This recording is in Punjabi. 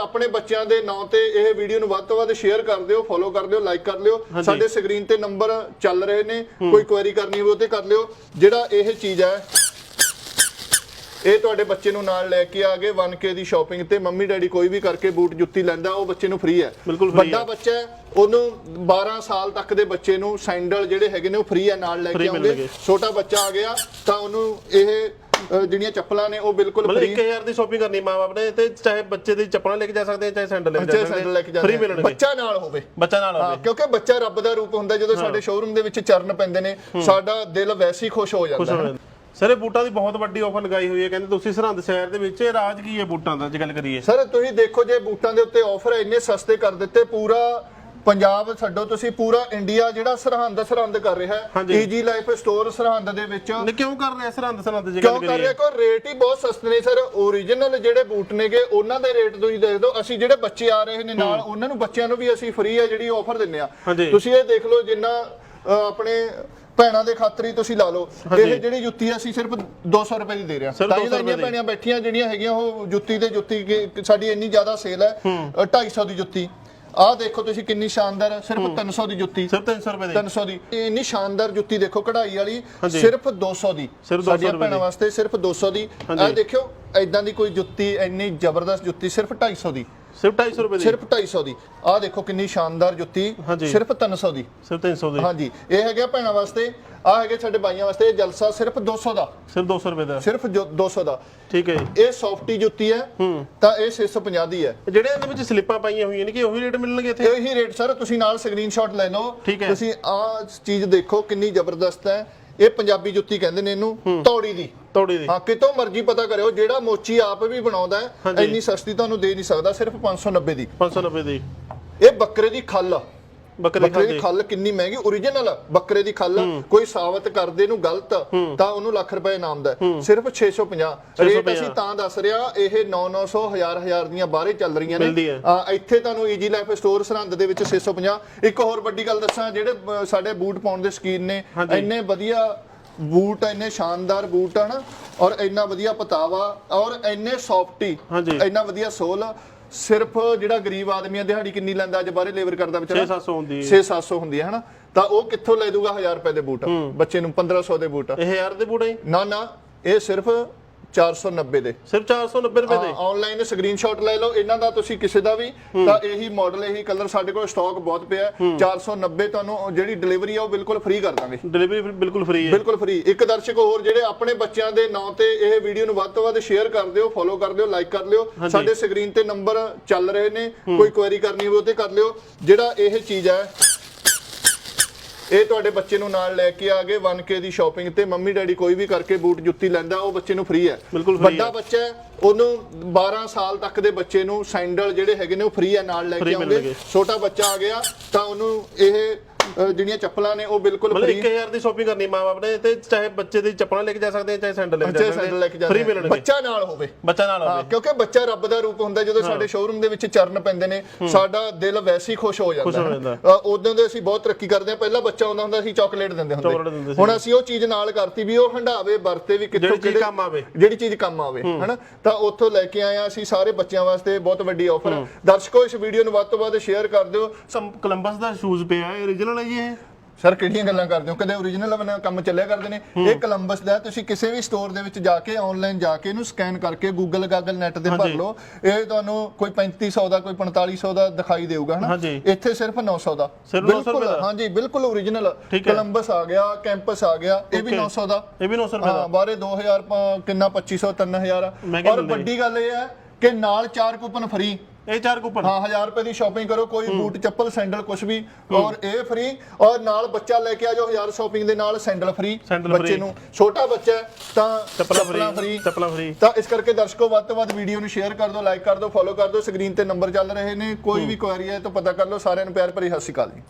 ਆਪਣੇ ਬੱਚਿਆਂ ਦੇ ਨਾਂ ਤੇ ਇਹ ਵੀਡੀਓ ਨੂੰ ਵੱਧ ਤੋਂ ਵੱਧ ਸ਼ੇਅਰ ਕਰ ਦਿਓ ਫੋਲੋ ਕਰ ਦਿਓ ਲਾਈਕ ਕਰ ਲਿਓ। ਸਾਡੇ ਸਕਰੀਨ ਤੇ ਨੰਬਰ ਚੱਲ ਰਹੇ ਨੇ ਕੋਈ ਕੁਐਰੀ ਕਰਨੀ ਹੋਵੇ ਉਹ ਤੇ ਕਰ ਲਿਓ। ਜਿਹੜਾ ਇਹ ਚੀਜ਼ ਹੈ ਇਹ ਤੁਹਾਡੇ ਬੱਚੇ ਨੂੰ ਨਾਲ ਲੈ ਕੇ ਆ ਗਏ 1K ਦੀ ਸ਼ਾਪਿੰਗ ਤੇ। ਮੰਮੀ ਡੈਡੀ ਕੋਈ ਵੀ ਕਰਕੇ ਬੂਟ ਜੁੱਤੀ ਲੈਂਦਾ ਉਹ ਬੱਚੇ ਨੂੰ ਫ੍ਰੀ ਹੈ। ਵੱਡਾ। ਬੱਚਾ ਹੈ ਉਹਨੂੰ 12 ਸਾਲ ਤੱਕ ਦੇ ਬੱਚੇ ਨੂੰ ਸੈਂਡਲ ਜਿਹੜੇ ਹੈਗੇ ਨੇ ਉਹ ਫ੍ਰੀ ਹੈ ਨਾਲ ਲੈ ਕੇ ਆਉਂਦੇ। ਛੋਟਾ ਬੱਚਾ ਆ ਗਿਆ ਤਾਂ ਉਹਨੂੰ ਇਹ ਅ, ਜਿਹੜੀਆਂ ਚੱਪਲਾਂ ਨੇ ਉਹ ਬਿਲਕੁਲ ਮਤਲਬ ਫ੍ਰੀ 1000 ਦੀ ਸ਼ਾਪਿੰਗ ਕਰਨੀ ਮਾਂ-ਬਾਪ ਨੇ ਤੇ ਚਾਹੇ ਬੱਚੇ ਦੀ ਚੱਪਲਾਂ ਲੈ ਕੇ ਜਾ ਸਕਦੇ ਆ ਚਾਹੇ ਸੈਂਡਲ ਲੈ ਕੇ ਜਾ ਬੱਚੇ ਸਕਦੇ ਸੈਂਡਲ ਲੈ ਕੇ ਜਾਂਦੇ ਫ੍ਰੀ ਆ। ਮਿਲਣਗੇ। ਬੱਚਾ ਨਾਲ ਹੋਵੇ। ਬੱਚਾ ਨਾਲ ਹਾਂ ਹੋਵੇ। ਕਿਉਂਕਿ ਬੱਚਾ ਰੱਬ ਦਾ ਰੂਪ ਹੁੰਦਾ ਜਦੋਂ ਸਾਡੇ ਸ਼ੋਰੂਮ ਦੇ ਵਿੱਚ ਚਰਨ ਪੈਂਦੇ ਨੇ ਸਾਡਾ ਦਿਲ ਵੈਸੇ ਹੀ ਖੁਸ਼ ਹੋ ਜਾਂਦਾ। ਹੋ ਹੈ ਜਾਂਦੇ। ਸਰ ਇਹ ਬੂਟਾਂ ਦੀ ਬਹੁਤ ਵੱਡੀ ਆਫਰ ਲਗਾਈ ਹੋਈ ਹੈ ਕਹਿੰਦੇ ਤੁਸੀਂ ਸਰਹੰਦ ਸ਼ਹਿਰ ਦੇ ਵਿੱਚ ਇਹ ਰਾਜ ਕੀ ਹੈ ਬੂਟਾਂ ਦਾ ਜੇ ਗੱਲ ਕਰੀਏ? ਸਰ ਤੁਸੀਂ ਦੇਖੋ ਜੇ ਬੂਟਾਂ ਦੇ ਉੱਤੇ ਆਫਰ ਇੰਨੇ ਸਸਤੇ ਕਰ ਦਿੱਤੇ ਪੂਰਾ ਪੰਜਾਬ ਛੱਡੋ ਤੁਸੀਂ ਪੂਰਾ ਇੰਡੀਆ ਜਿਹੜਾ ਸਰਹੰਦ ਸਰਹੰਦ ਕਰ ਰਿਹਾ ਹੈ। ਹਾਂਜੀ। ਈਜੀ ਲਾਈਫ ਸਟੋਰ ਸਰਹੰਦ ਦੇ ਵਿੱਚ। ਨੇ ਕਿਉਂ ਕਰ ਰਿਹਾ ਸਰਹੰਦ ਸਰਹੰਦ ਜੇ ਗੱਲ ਕਿਉਂ ਕਰ ਕਰੀਏ? ਰਿਹਾ? ਕੋ ਰੇਟ ਹੀ ਬਹੁਤ ਸਸਤੇ ਨੇ ਸਰ। ਓਰੀਜਨਲ ਜਿਹੜੇ ਬੂਟ ਨੇਗੇ ਉਹਨਾਂ ਦੇ ਰੇਟ ਤੁਸੀਂ ਦੇਖ ਲਓ। ਅਸੀਂ ਜਿਹੜੇ ਬੱਚੇ ਆ ਰਹੇ ਨੇ ਨਾਲ ਉਹਨਾਂ ਨੂੰ ਬੱਚਿਆਂ ਨੂੰ ਵੀ ਅਸੀਂ ਫ੍ਰੀ ਹੈ ਜਿਹੜੀ ਆਫਰ ਦਿੰਨੇ ਆ। ਹਾਂਜੀ। ਤੁਸੀਂ ਇਹ ਦੇਖ ਲਓ ਜਿੰਨਾ ਅ, ਆਪਣੇ ਭੈਣਾਂ ਦੇ ਖਾਤਰ ਤੁਸੀਂ ਲਾ ਲਓ। ਇਹ ਜਿਹੜੀ ਜੁੱਤੀ ਆ ਅਸੀਂ ਸਿਰਫ 200 ਰੁਪਏ ਦੀ ਦੇ ਰਹੇ ਹਾਂ। ਸਿਰਫ ਤਾਂ 200 ਹੀ ਤਾਂ ਇੰਨੀਆਂ ਰੁਪਏ ਦੀ। ਭੈਣਾਂ ਬੈਠੀਆਂ ਜਿਹੜੀਆਂ ਹੈਗੀਆਂ ਉਹ ਜੁੱਤੀ ਤੇ ਜੁੱਤੀ ਕਿ- ਸਾਡੀ ਇੰਨੀ ਜ਼ਿਆਦਾ ਸੇਲ ਹੈ। ਅ, 250 ਦੀ ਜੁੱਤੀ। ਆਹ ਦੇਖੋ ਤੁਸੀਂ ਕਿੰਨੀ ਸ਼ਾਨਦਾਰ ਸਿਰਫ 300 ਦੀ ਜੁੱਤੀ। ਸਿਰਫ 300 ਰੁਪਏ ਦੇ। 300 ਦੀ। ਇਹ ਇੰਨੀ ਸ਼ਾਨਦਾਰ ਜੁੱਤੀ ਦੇਖੋ ਕਢਾਈ ਵਾਲੀ। ਸਿਰਫ 200 ਦੀ। ਸਿਰਫ 200 ਸਾਡੀਆਂ ਰੁਪਏ ਭੈਣਾਂ। ਵਾਸਤੇ ਸਿਰਫ 200 ਦੀ। ਇਹ ਦੇਖਿਓ ਐਦਾਂ ਦੀ ਕੋਈ ਜੁੱਤੀ ਇੰਨੀ ਜ਼ਬਰਦਸਤ ਜੁੱਤੀ ਸਿਰਫ 250 ਦੀ। ਸਿਰਫ 250 ਰੁਪਏ ਦੀ। ਸਿਰਫ 250 ਦੀ। ਆਹ ਦੇਖੋ ਕਿੰਨੀ ਸ਼ਾਨਦਾਰ ਜੁੱਤੀ। ਸਿਰਫ 300 ਦੀ। ਸਿਰਫ 300 ਦੀ। ਹਾਂਜੀ। ਇਹ ਹੈਗਾ ਭੈਣਾਂ ਵਾਸਤੇ ਆਹ ਹੈਗੇ ਸਾਡੇ ਬਾਈਆਂ ਵਾਸਤੇ ਇਹ ਜਲਸਾ ਸਿਰਫ 200 ਦਾ। ਸਿਰਫ 200 ਰੁਪਏ ਦਾ। ਸਿਰਫ ਜੋ- 200 ਦਾ। ਠੀਕ ਹੈ ਜੀ। ਇਹ ਸੌਫਟੀ ਜੁੱਤੀ ਹੈ ਤਾਂ ਇਹ 650 ਦੀ ਹੈ। ਜਿਹੜੇ ਇਹਦੇ ਵਿੱਚ ਸਲਿੱਪਾਂ ਪਾਈਆਂ ਹੋਈਆਂ ਨੇ ਕਿ ਉਹੀ ਰੇਟ ਮਿਲਣਗੇ ਇੱਥੇ? ਇਹੀ ਰੇਟ ਸਰ ਤੁਸੀਂ ਨਾਲ ਸਕਰੀਨਸ਼ਾਟ ਲੈ ਲਓ। ਤੁਸੀਂ ਆਹ ਚੀਜ਼ ਦੇਖੋ ਕਿੰਨੀ ਜ਼ਬਰਦਸਤ ਹੈ। ਇਹ ਪੰਜਾਬੀ ਜੁੱਤੀ ਕਹਿੰਦੇ ਨੇ ਇਹਨੂੰ ਤੌੜੀ ਦੀ। ਤੋੜੀ ਦੀ। ਹਾਂ ਕਿਤੋਂ ਮਰਜ਼ੀ ਪਤਾ ਕਰਿਓ ਜਿਹੜਾ ਮੋਚੀ ਆਪ ਵੀ ਬਣਾਉਂਦਾ ਹੈ। ਇੰਨੀ ਸਸਤੀ ਤੁਹਾਨੂੰ ਦੇ ਨਹੀਂ ਸਕਦਾ ਸਿਰਫ 590 ਦੀ। 590 ਦੀ। ਇਹ ਬੱਕਰੇ ਦੀ ਖੱਲ ਆ। ਬੱਕਰੀ ਦੀ ਖੱਲ ਕਿੰਨੀ ਮਹਿੰਗੀ ਓਰੀਜਨਲ ਬੱਕਰੇ ਦੀ ਖੱਲ ਕੋਈ ਸਾਬਤ ਕਰਦੇ ਨੂੰ ਗਲਤ ਤਾਂ ਉਹਨੂੰ ਲੱਖ ਰੁਪਏ ਇਨਾਮ ਦਾ। ਸਿਰਫ 650 ਰੇਟ 650 ਅਸੀਂ ਤਾਂ ਦੱਸ ਰਿਹਾ ਇਹ 9-900 1000 1000 ਦੀਆਂ ਬਾਹਰੇ ਚੱਲ ਰਹੀਆਂ ਨੇ। ਇੱਥੇ ਤੁਹਾਨੂੰ ਈਜੀ ਲਾਈਫ ਸਟੋਰ ਸਰਹੰਦ ਦੇ ਵਿੱਚ 650 ਇੱਕ ਹੋਰ ਵੱਡੀ ਗੱਲ ਦੱਸਾਂ ਜਿਹੜੇ ਸਾਡੇ ਬੂਟ ਪਾਉਣ ਦੇ ਸ਼ਕੀਨ ਨੇ। ਇੰਨੇ ਵਧੀਆ ਬੂਟ ਇੰਨੇ ਸ਼ਾਨਦਾਰ ਬੂਟ ਹਨ ਔਰ ਇੰਨਾ ਵਧੀਆ ਪਤਾਵਾ ਔਰ ਇੰਨੇ ਸੌਫਟੀ ਹਾਂਜੀ। ਇੰਨਾ ਵਧੀਆ ਸੋਲ ਸਿਰਫ ਜਿਹੜਾ ਗਰੀਬ ਆਦਮੀ ਆ ਦਿਹਾੜੀ ਕਿੰਨੀ ਲੈਂਦਾ ਅੱਜ ਬਾਹਰੇ ਲੇਬਰ ਕਰਦਾ ਵਿਚਾਰਾ? 6-700 ਹੁੰਦੀ ਹੈ। 6-700 ਹੁੰਦੀ ਹੈ ਹਨਾ? ਤਾਂ ਉਹ ਕਿੱਥੋਂ ਲੈ ਦੂਗਾ 1000 ਰੁਪਏ ਦੇ ਬੂਟ? ਬੱਚੇ ਨੂੰ 1500 ਦੇ ਬੂਟ। ਇਹ ਹਜ਼ਾਰ ਦੇ ਬੂਟ ਹੈ ਨਾ ਨਾ ਇਹ ਸਿਰਫ 490 ਦੇ। ਸਿਰਫ 490 ਰੁਪਏ ਦੇ? ਆਨਲਾਈਨ ਸਕਰੀਨਸ਼ਾਟ ਲੈ ਲਓ ਇਹਨਾਂ ਦਾ ਤੁਸੀਂ ਕਿਸੇ ਦਾ ਵੀ ਤਾਂ ਇਹੀ ਮਾਡਲ ਇਹੀ ਕਲਰ ਸਾਡੇ ਕੋਲ ਸਟਾਕ ਬਹੁਤ ਪਿਆ। ਹੈ। 490 ਤੁਹਾਨੂੰ ਜਿਹੜੀ ਡਿਲੀਵਰੀ ਆ ਉਹ ਬਿਲਕੁਲ ਫ੍ਰੀ ਕਰ ਦਾਂਗੇ। ਡਿਲੀਵਰੀ ਬਿਲਕੁਲ ਫ੍ਰੀ ਹੈ। ਬਿਲਕੁਲ ਫ੍ਰੀ ਇੱਕ ਦਰਸ਼ਕ ਹੋਰ ਜਿਹੜੇ ਆਪਣੇ ਬੱਚਿਆਂ ਦੇ ਨਾਂ ਤੇ ਇਹ ਵੀਡੀਓ ਨੂੰ ਵੱਧ ਤੋਂ ਵੱਧ ਸ਼ੇਅਰ ਕਰ ਦਿਓ ਫੋਲੋ ਕਰ ਦਿਓ ਲਾਈਕ ਕਰ ਲਿਓ। ਸਾਡੇ ਸਕਰੀਨ ਤੇ ਨੰਬਰ ਚੱਲ ਰਹੇ ਨੇ। ਕੋਈ ਕੁਐਰੀ ਕਰਨੀ ਹੋਵੇ ਉਹ ਤੇ ਕਰ ਲਿਓ। ਜਿਹੜਾ ਇਹ ਚੀਜ਼ ਹੈ ਇਹ ਤੁਹਾਡੇ ਬੱਚੇ ਨੂੰ ਨਾਲ ਲੈ ਕੇ ਆ ਗਏ 1K ਦੀ ਸ਼ਾਪਿੰਗ ਤੇ ਮੰਮੀ ਡੈਡੀ ਕੋਈ ਵੀ ਕਰਕੇ ਬੂਟ ਜੁੱਤੀ ਲੈਂਦਾ ਉਹ ਬੱਚੇ ਨੂੰ ਫ੍ਰੀ ਹੈ ਵੱਡਾ। ਬੱਚਾ ਉਹਨੂੰ 12 ਸਾਲ ਤੱਕ ਦੇ ਬੱਚੇ ਨੂੰ ਸੈਂਡਲ ਜਿਹੜੇ ਹੈਗੇ ਨੇ ਉਹ ਫ੍ਰੀ ਹੈ ਨਾਲ ਲੈ ਕੇ ਆਉਂਦੇ। ਛੋਟਾ ਬੱਚਾ ਆ ਗਿਆ ਤਾਂ ਉਹਨੂੰ ਇਹ ਅ, ਜਿਹੜੀਆਂ ਚੱਪਲਾਂ ਨੇ ਉਹ ਬਿਲਕੁਲ ਮਤਲਬ ਫ੍ਰੀ 1000 ਦੀ ਸ਼ਾਪਿੰਗ ਕਰਨੀ ਮਾਂ-ਬਾਪ ਨੇ ਤੇ ਚਾਹੇ ਬੱਚੇ ਦੀ ਚੱਪਲਾਂ ਲੈ ਕੇ ਜਾ ਸਕਦੇ ਆ ਚਾਹੇ ਸੈਂਡਲ ਲੈ ਕੇ ਬੱਚੇ ਜਾ ਸੈਂਡਲ ਲੈ ਕੇ ਸਕਦੇ ਫ੍ਰੀ ਜਾਂਦੇ ਆ। ਮਿਲਣਗੇ। ਬੱਚਾ ਨਾਲ ਹੋਵੇ। ਬੱਚਾ ਨਾਲ ਹਾਂ ਹੋਵੇ। ਕਿਉਂਕਿ ਬੱਚਾ ਰੱਬ ਦਾ ਰੂਪ ਹੁੰਦਾ ਜਦੋਂ ਸਾਡੇ ਸ਼ੋਰੂਮ ਦੇ ਵਿੱਚ ਚਰਨ ਪੈਂਦੇ ਨੇ ਸਾਡਾ ਦਿਲ ਵੈਸੇ ਹੀ ਖੁਸ਼ ਹੋ ਜਾਂਦਾ। ਖੁਸ਼ ਹੋ ਹੈ ਜਾਂਦਾ। ਉਦੋਂ ਦੇ ਅਸੀਂ ਬਹੁਤ ਤਰੱਕੀ ਕਰਦੇ ਆ ਪਹਿਲਾਂ ਬੱਚਾ ਆਉਂਦਾ ਹੁੰਦਾ ਸੀ ਚਾਕਲੇਟ ਦਿੰਦੇ ਹੁੰਦੇ। ਸੀ। ਹੁਣ ਅਸੀਂ ਉਹ ਚੀਜ਼ ਨਾਲ ਕਰਤੀ ਵੀ ਉਹ ਹੰਡਾਵੇ ਵਰਤੇ ਵੀ ਕਿੱਥੋਂ ਜਿਹੜੀ ਚੀਜ਼ ਕਿਹੜੇ- ਕੰਮ ਆਵੇ। ਜਿਹੜੀ ਚੀਜ਼ ਕੰਮ ਆਵੇ ਹਨਾ? ਤਾਂ ਉੱਥੋਂ ਲੈ ਕੇ ਆਏ ਅਸੀਂ ਸਾਰੇ ਬੱਚਿਆਂ ਵਾਸਤੇ ਬਹੁਤ ਵੱਡੀ ਆਫਰ ਹੈ। ਦਰਸ਼ਕੋ ਇਸ ਵੀਡੀਓ ਨੂੰ ਵੱਧ ਤੋਂ ਵੱਧ ਸ਼ੇਅਰ ਕਰ ਦਿਓ। ਸਮ ਕਲੰਬਸ ਦਾ ਸ਼ੂਜ਼ ਪਿਆ ਹੈ origignal ਹੈ ਜੀ ਇਹ ਸਰ ਕਿਹੜੀਆਂ ਗੱਲਾਂ ਕਰਦੇ ਹੋ ਕਦੇ ਓਰੀਜਨਲ ਬਣਾ ਕੰਮ ਚੱਲਿਆ ਕਰਦੇ ਨੇ ਇਹ ਕੋਲੰਬਸ ਦਾ ਹੈ, ਤੁਸੀਂ ਕਿਸੇ ਵੀ ਸਟੋਰ ਦੇ ਵਿੱਚ ਜਾ ਕੇ ਆਨਲਾਈਨ ਜਾ ਕੇ ਇਹਨੂੰ ਸਕੈਨ ਕਰਕੇ ਗੂਗਲ ਗਾਗਲ ਨੈਟ ਤੇ ਭਰ। ਲਓ ਇਹ ਤੁਹਾਨੂੰ ਕੋਈ 3500 ਦਾ ਕੋਈ 4500 ਦਾ ਦਿਖਾਈ ਦੇਊਗਾ ਹਨਾ ਹਾਂਜੀ। ਇੱਥੇ ਸਿਰਫ 900 ਦਾ ਸਿਰਫ 900 ਬਿਲਕੁਲ, ਰੁਪਏ ਦਾ? ਹਾਂਜੀ ਬਿਲਕੁਲ ਓਰੀਜਨਲ ਠੀਕ ਹੈ। ਕੋਲੰਬਸ ਆ ਗਿਆ ਕੈਂਪਸ ਆ ਗਿਆ ਇਹ ਵੀ Okay। 900 ਦਾ ਇਹ ਵੀ 900 ਰੁਪਏ ਹਾਂ ਦਾ ਬਾਰੇ 2000 ਪ- ਕਿੰਨਾ 2500 3000 ਆ। ਮਹਿੰਗੇ ਔਰ ਮਿਲਦੇ ਵੱਡੀ ਗੱਲ ਇਹ ਹੈ ਕਿ ਨਾਲ ਚਾਰ ਕੂਪਨ ਫ੍ਰੀ ਇਹ ਚਾਰ ਕੂਪਨ। ਹਾਂ 1000 ਰੁਪਏ ਦੀ ਸ਼ਾਪਿੰਗ ਕਰੋ ਕੋਈ ਬੂਟ ਚੱਪਲ ਸੈਂਡਲ ਕੁਝ ਵੀ। ਔਰ ਇਹ ਫ੍ਰੀ ਔਰ ਨਾਲ ਬੱਚਾ ਲੈ ਕੇ ਆ ਜਾਓ 1000 ਸ਼ਾਪਿੰਗ ਦੇ ਨਾਲ ਸੈਂਡਲ ਫ੍ਰੀ ਸੈਂਡਲ ਬੱਚੇ free। ਨੂੰ। ਛੋਟਾ ਬੱਚਾ ਹੈ ਤਾਂ ਚੱਪਲਾਂ ਚੱਪਲਾਂ ਚੱਪਲਾਂ ਫ੍ਰੀ ਤਾਂ ਇਸ ਕਰਕੇ ਦਰਸ਼ਕੋ ਵੱਧ ਤੋਂ ਵੱਧ ਵੀਡੀਓ ਨੂੰ ਸ਼ੇਅਰ ਕਰ ਦਿਓ ਲਾਈਕ ਕਰ ਦਿਓ ਫੋਲੋ ਕਰ ਦਿਓ। ਸਕਰੀਨ ਤੇ ਨੰਬਰ ਚੱਲ ਰਹੇ ਨੇ ਕੋਈ ਵੀ ਕੁਐਰੀ ਹੈ ਤਾਂ ਪਤਾ ਕਰ ਲਓ। ਸਾਰਿਆਂ ਨੂੰ ਪਿਆਰ ਭਰੀ ਸਤਿ ਸ਼੍ਰੀ ਅਕਾਲ ਜੀ।